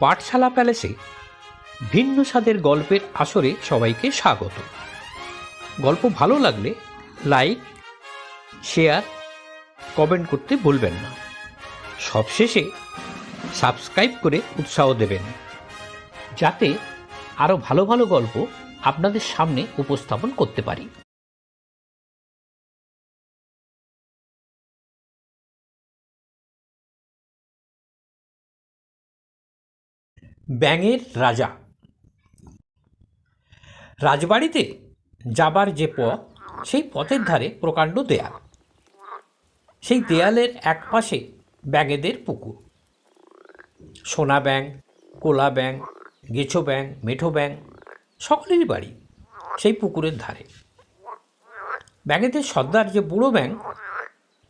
পাঠশালা প্যালেসে ভিন্ন স্বাদের গল্পের আসরে সবাইকে স্বাগত। গল্প ভালো লাগলে লাইক, শেয়ার, কমেন্ট করতে ভুলবেন না। সবশেষে সাবস্ক্রাইব করে উৎসাহ দেবেন। যাতে আরও ভালো ভালো গল্প আপনাদের সামনে উপস্থাপন করতে পারি। ব্যাঙের রাজা। রাজবাড়িতে যাবার যে পথ, সেই পথের ধারে প্রকাণ্ড দেয়াল। সেই দেয়ালের এক পাশে ব্যাঙেদের পুকুর। সোনা ব্যাং কোলা ব্যাং গেছো ব্যাং মেঠো ব্যাং সকলেরই বাড়ি সেই পুকুরের ধারে। ব্যাঙেদের সর্দার যে বুড়ো ব্যাং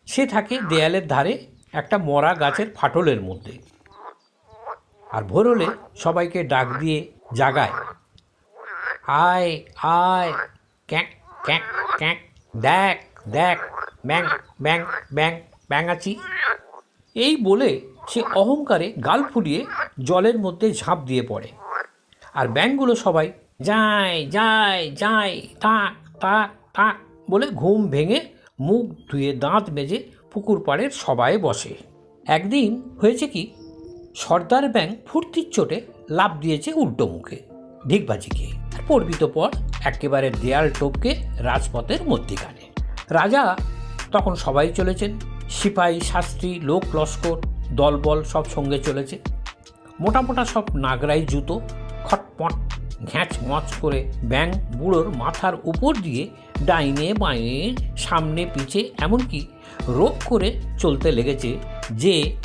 সে থাকে দেয়ালের ধারে একটা মরা গাছের ফাটলের মধ্যে। আর ভোর হলে সবাইকে ডাক দিয়ে জাগায়। আয় আয়, ক্যাঁক ক্যাঁক ক্যাঁক, দেখ দেখ, ব্যাং ব্যাং ব্যাং, ব্যাঙাচি। এই বলে সে অহংকারে গাল ফুলিয়ে জলের মধ্যে ঝাঁপ দিয়ে পড়ে। আর ব্যাঙগুলো সবাই যায় যায় যায় তাক তাক তাক বলে ঘুম ভেঙে মুখ ধুয়ে দাঁত মেজে পুকুর পাড়ের সবাই বসে। একদিন হয়েছে কি সর্দার ব্যাংক ফুর্তির চোটে লাভ দিয়েছে উল্টো মুখে। ঢিকবাজি খেয়ে আর পর্বিত পর একেবারে দেয়াল টোপকে রাজপথের মধ্যিখানে। রাজা তখন সবাই চলেছেন। সিপাহী, শাস্ত্রী, লোক, লস্কর, দলবল সব সঙ্গে চলেছে। মোটা মোটা সব নাগরাই জুতো খটপট ঘ্যাঁচ মচ করে ব্যাং বুড়োর মাথার উপর দিয়ে ডাইনে বাঁয়ে, সামনে পিছে, এমনকি রোগ করে চলতে লেগেছে যে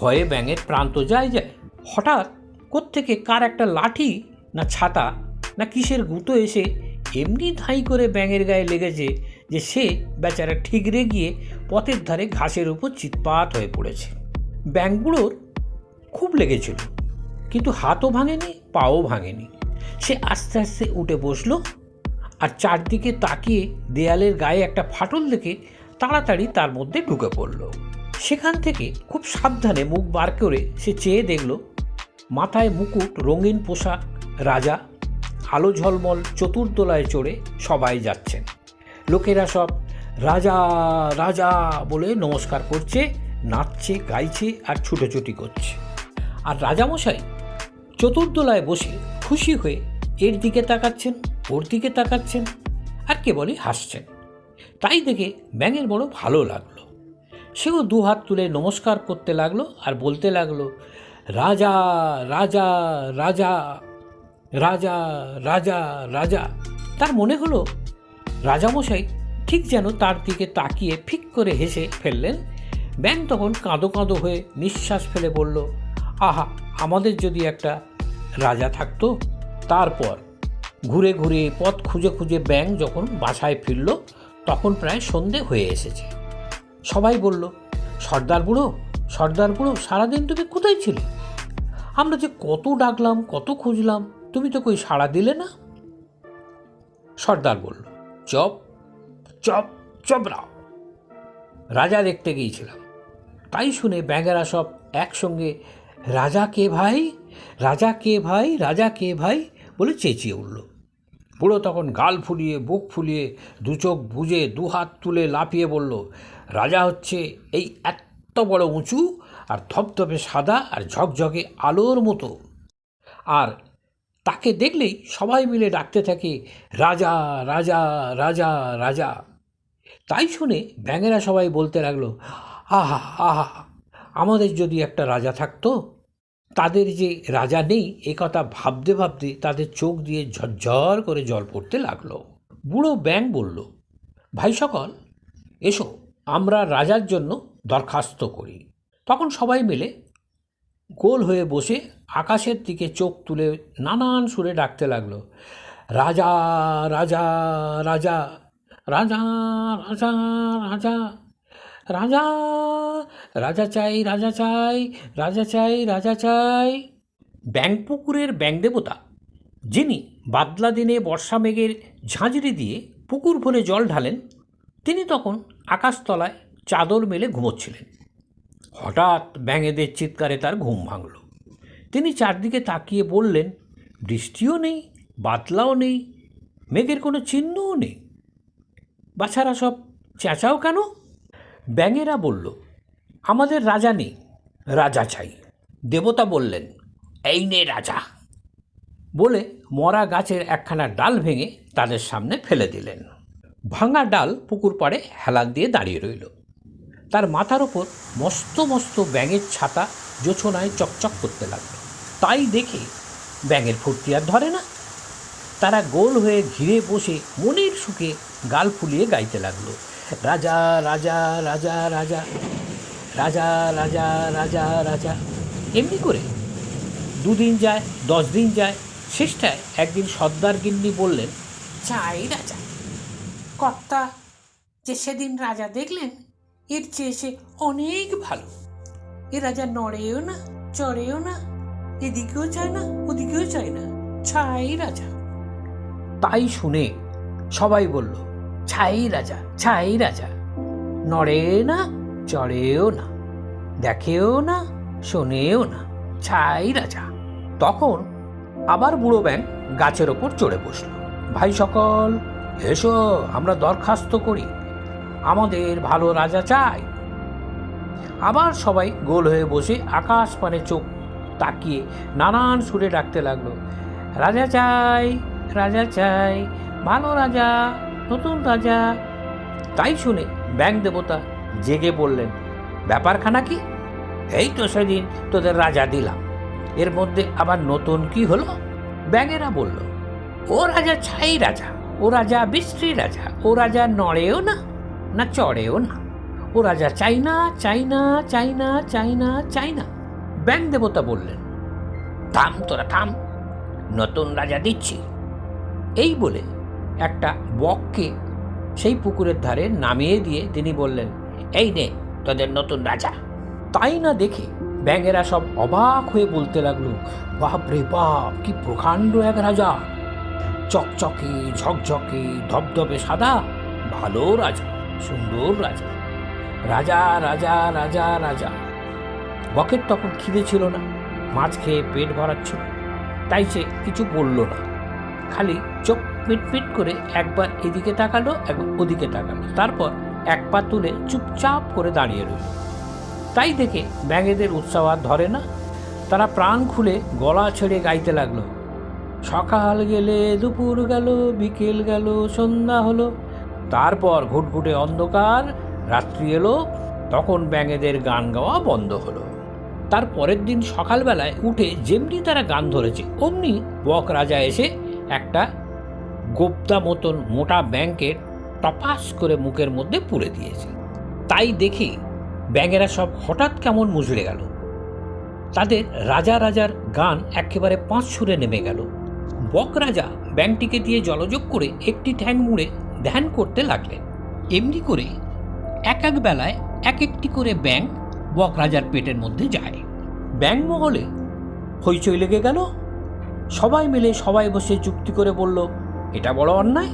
ভয়ে ব্যাঙের প্রান্ত যায় যায়। হঠাৎ কোত্থেকে কার একটা লাঠি না ছাতা না কিসের গুঁতো এসে এমনি ধাই করে ব্যাঙের গায়ে লেগেছে যে সে বেচারা ঠিকরে গিয়ে পথের ধারে ঘাসের উপর চিৎপাত হয়ে পড়েছে। ব্যাঙগুলোর খুব লেগেছিল, কিন্তু হাতও ভাঙেনি, পাও ভাঙেনি। সে আস্তে আস্তে উঠে বসল আর চারদিকে তাকিয়ে দেয়ালের গায়ে একটা ফাটল দেখে তাড়াতাড়ি তার মধ্যে ঢুকে পড়ল। সেখান থেকে খুব সাবধানে মুখ বার করে সে চেয়ে দেখল, মাথায় মুকুট, রঙিন পোশাক, রাজা, আলো ঝলমল, চতুর্দোলায় চড়ে সবাই যাচ্ছেন। লোকেরা সব, রাজা রাজা বলে নমস্কার করছে, নাচছে, গাইছে আর ছুটোছুটি করছে। আর রাজামশাই চতুর্দোলায় বসে খুশি হয়ে এর দিকে তাকাচ্ছেন, ওর দিকে তাকাচ্ছেন আর কেবলই হাসছেন। তাই দেখে ব্যাঙের বড় ভালো লাগল। সেও দু হাত তুলে নমস্কার করতে লাগল আর বলতে লাগল, রাজা রাজা রাজা রাজা রাজা রাজা। তার মনে হলো, রাজামশাই ঠিক যেন তার দিকে তাকিয়ে ফিক করে হেসে ফেললেন। ব্যাং তখন কাঁদো কাঁদো হয়ে নিঃশ্বাস ফেলে বলল, আহা, আমাদের যদি একটা রাজা থাকতো, তারপর? ঘুরে ঘুরে পথ খুঁজে খুঁজে ব্যাং যখন বাসায় ফিরল, তখন প্রায় সন্ধে হয়ে এসেছে। সবাই বলল, সর্দার বুড়ো সর্দার বুড়ো, সারাদিন তুমি কোথায় ছিলে? আমরা যে কত ডাকলাম, কত খুঁজলাম, তুমি তো কই সাড়া দিলে না? সর্দার বলল, চপ চপ চপরাও রাজা দেখতে গিয়েছিলাম। তাই শুনে ব্যাঙেরা সব একসঙ্গে, রাজা কে ভাই? রাজা কে ভাই? রাজা কে ভাই? বলে চেঁচিয়ে উঠল। বুড়ো তখন গাল ফুলিয়ে, বুক ফুলিয়ে, দু চোখ বুঝে দু হাত তুলে লাফিয়ে বলল রাজা হচ্ছে এই এত বড় উঁচু আর ধপধপে সাদা আর ঝকঝকে আলোর মতো। আর তাকে দেখলেই সবাই মিলে ডাকতে থাকে, রাজা রাজা রাজা রাজা। তাই শুনে ব্যাঙেরা সবাই বলতে লাগল, আহা আহা, আমাদের যদি একটা রাজা থাকতো, তাদের যে রাজা নেই, এ কথা ভাবতে ভাবতে তাদের চোখ দিয়ে ঝরঝর করে জল পড়তে লাগল। বুড়ো ব্যাং বলল, ভাই সকল, এসো। আমরা রাজার জন্য দরখাস্ত করি। তখন সবাই মিলে গোল হয়ে বসে আকাশের দিকে চোখ তুলে নানান সুরে ডাকতে লাগল, রাজা রাজা রাজা রাজা রাজা রাজা রাজা রাজা চাই রাজা চাই রাজা চাই রাজা চাই। ব্যাংপুকুরের ব্যাং দেবতা যিনি বাদলা দিনে বর্ষা মেঘের ঝাঁঝরি দিয়ে পুকুর ভরে জল ঢালেন তিনি তখন আকাশতলায় চাদর মেলে ঘুমোচ্ছিলেন। হঠাৎ ব্যাঙেদের চিৎকারে তার ঘুম ভাঙল। তিনি চারদিকে তাকিয়ে বললেন, বৃষ্টিও নেই বাতলাও নেই, মেঘের কোনো চিহ্নও নেই। বাছারা সব চেঁচাও কেন? ব্যাঙেরা বলল, আমাদের রাজা নেই, রাজা চাই। দেবতা বললেন, এই নে রাজা। বলে মরা গাছের একখানা ডাল ভেঙে তাদের সামনে ফেলে দিলেন। ভাঙা ডাল পুকুর পাড়ে হেলান দিয়ে দাঁড়িয়ে রইল। তার মাথার ওপর মস্ত মস্ত ব্যাঙের ছাতা জোছনায় চকচক করতে লাগল। তাই দেখে ব্যাঙের ফুর্তি আর ধরে না। তারা গোল হয়ে ঘিরে বসে মনের সুখে গাল ফুলিয়ে গাইতে লাগল। রাজা রাজা রাজা রাজা রাজা রাজা রাজা রাজা। এমনি করে দুদিন যায়, দশ দিন যায়, শেষটায় একদিন সর্দার গিন্নি বললেন, চাই রাজা। কর্তা যে সেদিন রাজা দেখলেন, এর চেয়ে সে অনেক ভালো। এ রাজা নড়েও না, চড়েও না, এদিকেও চায় না, ওদিকেও চায় না, ছাই রাজা। তাই শুনে সবাই বলল, ছাই রাজা ছাই রাজা। নড়ে না, চড়েও না, দেখেও না, শোনেও না, ছাই রাজা। তখন আবার বুড়ো ব্যাং গাছের ওপর চড়ে বসল। ভাই সকল এসো, আমরা দরখাস্ত করি। আমাদের ভালো রাজা চাই। আবার সবাই গোল হয়ে বসে আকাশ পানে চোখ তাকিয়ে নানান সুরে ডাকতে লাগল, রাজা চাই রাজা চাই, ভালো রাজা, নতুন রাজা। তাই শুনে ব্যাং দেবতা জেগে বললেন, ব্যাপারখানা কি? এই তো সেদিন তোদের রাজা দিলাম। এর মধ্যে আবার নতুন কি হলো? ব্যাঙেরা বলল, ও রাজা ছাই রাজা। ও রাজা বৃষ্টি রাজা। ও রাজা নড়েও না না চড়েও না। ও রাজা চাই না চাই না চাই না চাই না চাই না ব্যাং দেবতা বললেন, থাম তোরা, থাম। নতুন রাজা দিচ্ছি। এই বলে একটা বককে সেই পুকুরের ধারে নামিয়ে দিয়ে তিনি বললেন, এই নে, তোদের নতুন রাজা। তাই না দেখে ব্যাঙেরা সব অবাক হয়ে বলতে লাগল বাপ রে বাপ, কি প্রকাণ্ড এক রাজা! চকচকে, ঝকঝকে, ধবধবে সাদা, ভালো রাজা, সুন্দর রাজা। রাজা রাজা রাজা রাজা। বকের তখন খিদে ছিল না, মাছ খেয়ে পেট ভরাচ্ছিল, তাই সে কিছু বলল না। খালি চোখ মিটমিট করে একবার এদিকে তাকালো একবার ওদিকে তাকালো, তারপর এক পা তুলে চুপচাপ করে দাঁড়িয়ে রইল। তাই দেখে ব্যাঙেদের উৎসাহ আর ধরে না, তারা প্রাণ খুলে গলা ছেড়ে গাইতে লাগল। সকাল গেলে, দুপুর গেল, বিকেল গেল, সন্ধ্যা হলো। তারপর ঘুটঘুটে অন্ধকার, রাত্রি এলো, তখন ব্যাঙেদের গান গাওয়া বন্ধ হলো। তার পরের দিন সকালবেলায় উঠে যেমনি তারা গান ধরেছে, অমনি বক রাজা এসে একটা গোপ্তা মতন মোটা ব্যাংকের টপাস করে মুখের মধ্যে পুরে দিয়েছে। তাই দেখে ব্যাঙেরা সব হঠাৎ কেমন মুজড়ে গেল। তাদের রাজা রাজার গান একেবারে পাঁচ সুরে নেমে গেল। বক রাজা ব্যাংকটিকে দিয়ে জলযোগ করে একটি ঠ্যাং মুড়ে ধ্যান করতে লাগলেন। এমনি করে এক এক বেলায় এক একটি করে ব্যাং বক রাজার পেটের মধ্যে যায়। ব্যাং মহলে হইচই লেগে গেল। সবাই মিলে সবাই বসে চুক্তি করে বলল, এটা বড় অন্যায়।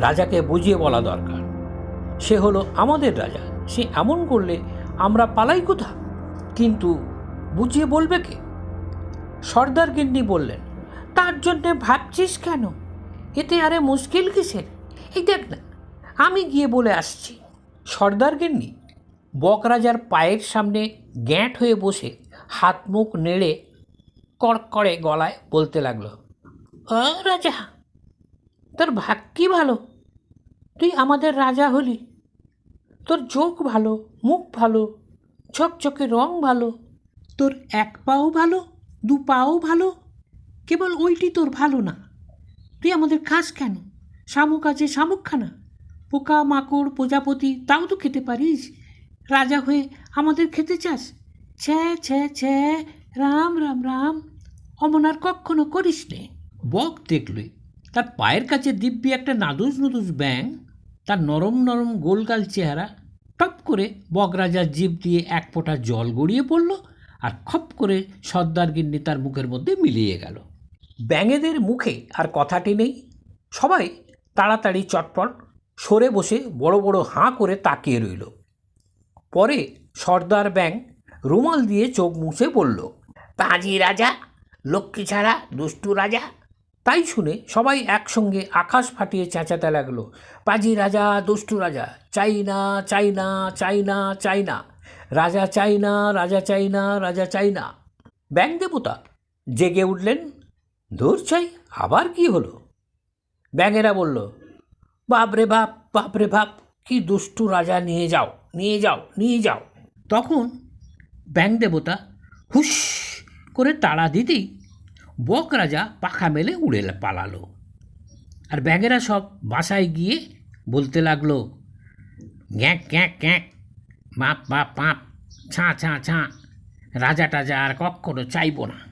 রাজাকে বুঝিয়ে বলা দরকার। সে হলো আমাদের রাজা। সে এমন করলে আমরা পালাই কোথা? কিন্তু বুঝিয়ে বলবে কে? সর্দার গিন্নি বললেন তার জন্যে ভাবছিস কেন? এতে আরে মুশকিল কিসের? এই দেখ না, আমি গিয়ে বলে আসছি। সর্দার গিন্নি বক রাজার পায়ের সামনে গ্যাঁট হয়ে বসে হাত মুখ নেড়ে কড়কড়ে গলায় বলতে লাগল ও রাজা, তোর ভাগ্যি ভালো? তুই আমাদের রাজা হলি। তোর চোখ ভালো, মুখ ভালো ঝকঝকে রং ভালো, তোর এক পাও ভালো, দু পাও ভালো কেবল ওইটি তোর ভালো না। তুই আমাদের খাস কেন? শামুক আছে শামুকখানা। পোকা, মাকড়, প্রজাপতি, তাও তো খেতে পারিস। রাজা হয়ে আমাদের খেতে চাস? ছ্যা ছ্যা ছ্যা রাম রাম রাম। অমন আর কখনো করিস নে। বক দেখলে, তার পায়ের কাছে দিব্যি একটা নাদুস নুদুস ব্যাং তার নরম নরম গোলগাল চেহারা। টপ করে বক রাজার জিভ দিয়ে এক ফোঁটা জল গড়িয়ে পড়ল আর খপ করে সর্দার গিন্নি তার মুখের মধ্যে মিলিয়ে গেল। ব্যাঙেদের মুখে আর কথাটি নেই সবাই তাড়াতাড়ি চটপট সরে বসে বড় বড় হাঁ করে তাকিয়ে রইল। পরে সর্দার ব্যাং রুমাল দিয়ে চোখ মুছে বলল, পাজি রাজা, লক্ষ্মী ছাড়া দুষ্টু রাজা। তাই শুনে সবাই একসঙ্গে আকাশ ফাটিয়ে চেঁচাতে লাগল, পাজি রাজা, দুষ্টু রাজা চাই না চাই না চাই না চাই না রাজা চাই না রাজা চাই না রাজা চাই না ব্যাং দেবতা জেগে উঠলেন দূর চাই, আবার কি হলো? ব্যাঙেরা বলল বাপরে বাপ বাপরে বাপ, কি দুষ্টু রাজা, নিয়ে যাও নিয়ে যাও নিয়ে যাও। তখন ব্যাং দেবতা হুস করে তাড়া দিতেই বক রাজা পাখা মেলে উড়ে পালালো। আর ব্যাঙেরা সব বাসায় গিয়ে বলতে লাগল, গ্যাঁক গ্যাঁক গ্যাঁক, মাপ মাপ মাপ, ছাঁ ছাঁ ছাঁ, রাজা টাজা আর কখনো চাইব না।